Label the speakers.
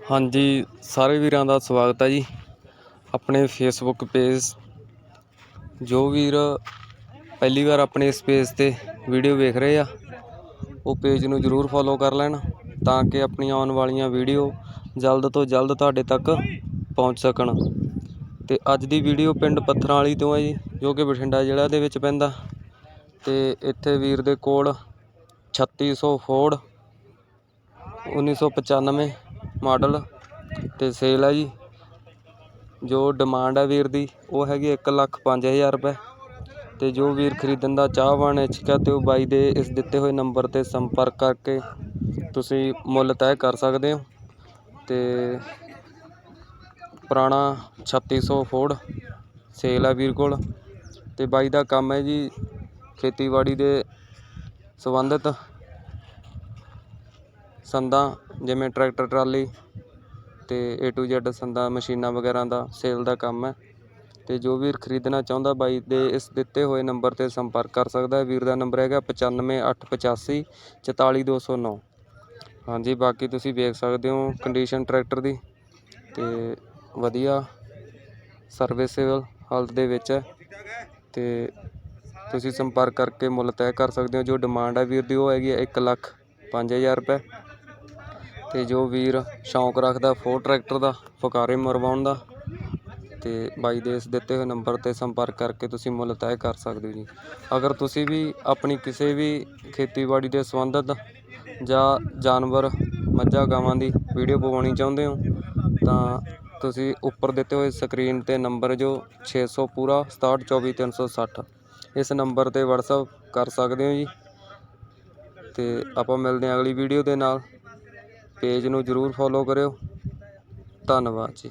Speaker 1: ਹਾਂਜੀ, ਸਾਰੇ ਵੀਰਾਂ ਦਾ ਸਵਾਗਤ ਹੈ ਜੀ। ਆਪਣੇ ਫੇਸਬੁੱਕ ਪੇਜ ਜੋ ਵੀਰ ਪਹਿਲੀ ਵਾਰ ਆਪਣੇ ਇਸ ਪੇਜ ਤੇ ਵੀਡੀਓ ਵੇਖ ਰਹੇ ਆ, ਉਹ ਪੇਜ ਨੂੰ ਜਰੂਰ ਫੋਲੋ ਕਰ ਲੈਣ ਤਾਂ ਕਿ ਆਪਣੀਆਂ ਆਉਣ ਵਾਲੀਆਂ ਵੀਡੀਓ ਜਲਦ ਤੋਂ ਜਲਦ ਤੁਹਾਡੇ ਤੱਕ ਪਹੁੰਚ ਸਕਣ। ਤੇ ਅੱਜ ਦੀ ਵੀਡੀਓ ਪਿੰਡ ਪੱਥਰਾਂ ਵਾਲੀ ਤੋਂ ਹੈ ਜੀ, ਜੋ ਕਿ ਬਠਿੰਡਾ ਜ਼ਿਲ੍ਹਾ ਦੇ ਵਿੱਚ ਪੈਂਦਾ। ਤੇ ਇੱਥੇ ਵੀਰ ਦੇ ਕੋਲ 3600 ਫੋਰਡ 1995 ਮਾਡਲ ਅਤੇ ਸੇਲ ਹੈ ਜੀ। ਜੋ ਡਿਮਾਂਡ ਹੈ ਵੀਰ ਦੀ, ਉਹ ਹੈਗੀ 1 ਲੱਖ 5000 ਰੁਪਏ। ਅਤੇ ਜੋ ਵੀਰ ਖਰੀਦਣ ਦਾ ਚਾਹਵਾਨ ਇੱਛੁਕ ਹੈ ਅਤੇ ਉਹ ਬਾਈ ਦੇ ਇਸ ਦਿੱਤੇ ਹੋਏ ਨੰਬਰ ਤੇ ਸੰਪਰਕ ਕਰਕੇ ਤੁਸੀਂ ਮੁੱਲ ਤੈਅ ਕਰ ਸਕਦੇ ਹੋ। ਅਤੇ ਪੁਰਾਣਾ 3600 ਫੋਰਡ ਸੇਲ ਹੈ ਵੀਰ ਕੋਲ। ਅਤੇ ਬਾਈ ਦਾ ਕੰਮ ਹੈ ਜੀ, ਖੇਤੀਬਾੜੀ ਦੇ ਸੰਬੰਧਿਤ ਸੰਦਾਂ ਜਿਵੇਂ ਟਰੈਕਟਰ ਟਰਾਲੀ ਅਤੇ ਏ ਟੂ Z ਸੰਦਾਂ, ਮਸ਼ੀਨਾਂ ਵਗੈਰਾ ਦਾ ਸੇਲ ਦਾ ਕੰਮ ਹੈ। ਅਤੇ ਜੋ ਵੀਰ ਖਰੀਦਣਾ ਚਾਹੁੰਦਾ ਬਾਈ ਦੇ ਇਸ ਦਿੱਤੇ ਹੋਏ ਨੰਬਰ ਤੇ ਸੰਪਰਕ ਕਰ ਸਕਦਾ ਵੀਰ ਦਾ ਨੰਬਰ ਹੈਗਾ 95885 44209 ਹਾਂਜੀ, ਬਾਕੀ ਤੁਸੀਂ ਵੇਖ ਸਕਦੇ ਹੋ ਕੰਡੀਸ਼ਨ ਟਰੈਕਟਰ ਦੀ। ਅਤੇ ਵਧੀਆ ਸਰਵਿਸੇਬਲ ਹਾਲਤ ਦੇ ਵਿੱਚ ਹੈ। ਤੇ ਤੁਸੀਂ ਸੰਪਰਕ ਕਰਕੇ ਮੁੱਲ ਤੈਅ ਕਰ ਸਕਦੇ ਹੋ। ਜੋ ਡਿਮਾਂਡ ਹੈ ਵੀਰ ਦੀ, ਉਹ ਹੈਗੀ ਹੈ 1 ਲੱਖ 5000 ਰੁਪਏ। ਤੇ ਜੋ ਵੀਰ ਸ਼ੌਂਕ ਰੱਖਦਾ ਫੋਰ ਟਰੈਕਟਰ ਦਾ, ਫੁਕਾਰੇ ਮਰਵਾਉਣ ਦਾ, ਤੇ ਬਾਈ ਦੇ ਇਸ ਦਿੱਤੇ ਹੋਏ ਨੰਬਰ ਤੇ ਸੰਪਰਕ ਕਰਕੇ ਤੁਸੀਂ ਮੁੱਲ ਤੈਅ ਕਰ ਸਕਦੇ ਹੋ ਜੀ। ਅਗਰ ਤੁਸੀਂ ਵੀ ਆਪਣੀ ਕਿਸੇ ਵੀ ਖੇਤੀਬਾੜੀ ਦੇ ਸੰਬੰਧਿਤ ਜਾਂ ਜਾਨਵਰ ਮੱਝਾਂ, ਗਾਵਾਂ ਦੀ ਵੀਡੀਓ ਪਵਾਉਣੀ ਚਾਹੁੰਦੇ ਹੋ, ਤਾਂ ਤੁਸੀਂ ਉੱਪਰ ਦਿੱਤੇ ਹੋਏ ਸਕਰੀਨ ਤੇ ਨੰਬਰ ਜੋ 600 ਪੂਰਾ 6724360 ਇਸ ਨੰਬਰ ਤੇ WhatsApp ਕਰ ਸਕਦੇ ਹੋ ਜੀ। ਤੇ ਆਪਾਂ ਮਿਲਦੇ ਹਾਂ ਅਗਲੀ ਵੀਡੀਓ ਦੇ ਨਾਲ। ਪੇਜ ਨੂੰ ਜਰੂਰ ਫੋਲੋ ਕਰਿਓ। ਧੰਨਵਾਦ ਜੀ।